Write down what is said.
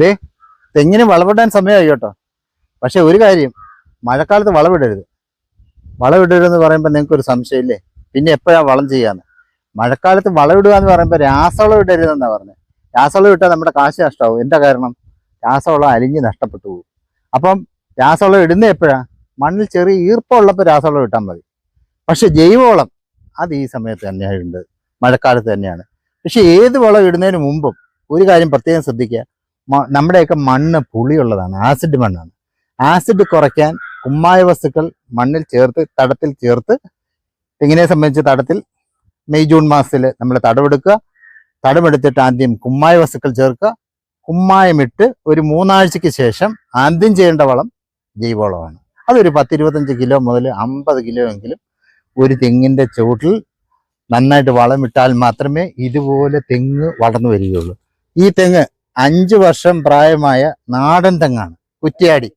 ദേ തെങ്ങിന് വളവിടാൻ സമയമായി കേട്ടോ. പക്ഷെ ഒരു കാര്യം മഴക്കാലത്ത് വളവിടരുത്. വളവിടരുതെന്ന് പറയുമ്പോൾ നിങ്ങൾക്ക് ഒരു സംശയമില്ലേ? പിന്നെ എപ്പോഴാണ് വളം ചെയ്യാന്ന്? മഴക്കാലത്ത് വളവിടുക എന്ന് പറയുമ്പോൾ രാസവളം ഇടരുതെന്നാണ് പറഞ്ഞത് രാസവളം ഇട്ടാൽ നമ്മുടെ കാശ് നഷ്ടമാവും എന്താ കാരണം? രാസവളം അലിഞ്ഞ് നഷ്ടപ്പെട്ടു പോകും. അപ്പം രാസവളം ഇടുന്ന എപ്പോഴാണ് മണ്ണിൽ ചെറിയ ഈർപ്പമുള്ളപ്പോൾ രാസവളം ഇട്ടാൽ മതി. പക്ഷെ ജൈവവളം അത് ഈ സമയത്ത് തന്നെയാണ് ഉണ്ട് മഴക്കാലത്ത് തന്നെയാണ്. പക്ഷെ ഏത് വളം ഇടുന്നതിന് മുമ്പും ഒരു കാര്യം പ്രത്യേകം ശ്രദ്ധിക്കുക. നമ്മുടെയൊക്കെ മണ്ണ് പുളിയുള്ളതാണ് ആസിഡ് മണ്ണാണ്. ആസിഡ് കുറയ്ക്കാൻ കുമ്മായ വസ്തുക്കൾ മണ്ണിൽ ചേർത്ത് തടത്തിൽ ചേർത്ത് തെങ്ങിനെ സംബന്ധിച്ച് തടത്തിൽ മെയ് ജൂൺ മാസത്തിൽ നമ്മൾ തടവെടുക്കുക തടമെടുത്തിട്ട് ആദ്യം കുമ്മായ വസ്തുക്കൾ ചേർക്കുക. കുമ്മായമിട്ട് ഒരു മൂന്നാഴ്ചയ്ക്ക് ശേഷം ആദ്യം ചെയ്യേണ്ട വളം ജൈവവളമാണ്. അതൊരു പത്തിരുപത്തഞ്ച് കിലോ മുതൽ അമ്പത് കിലോ എങ്കിലും ഒരു തെങ്ങിന്റെ ചുവട്ടിൽ നന്നായിട്ട് വളമിട്ടാൽ മാത്രമേ ഇതുപോലെ തെങ്ങ് വളർന്നു വരികയുള്ളൂ. ഈ തെങ്ങ് അഞ്ച് വർഷം പ്രായമായ നാടൻ തെങ്ങാണ് കുറ്റ്യാടി.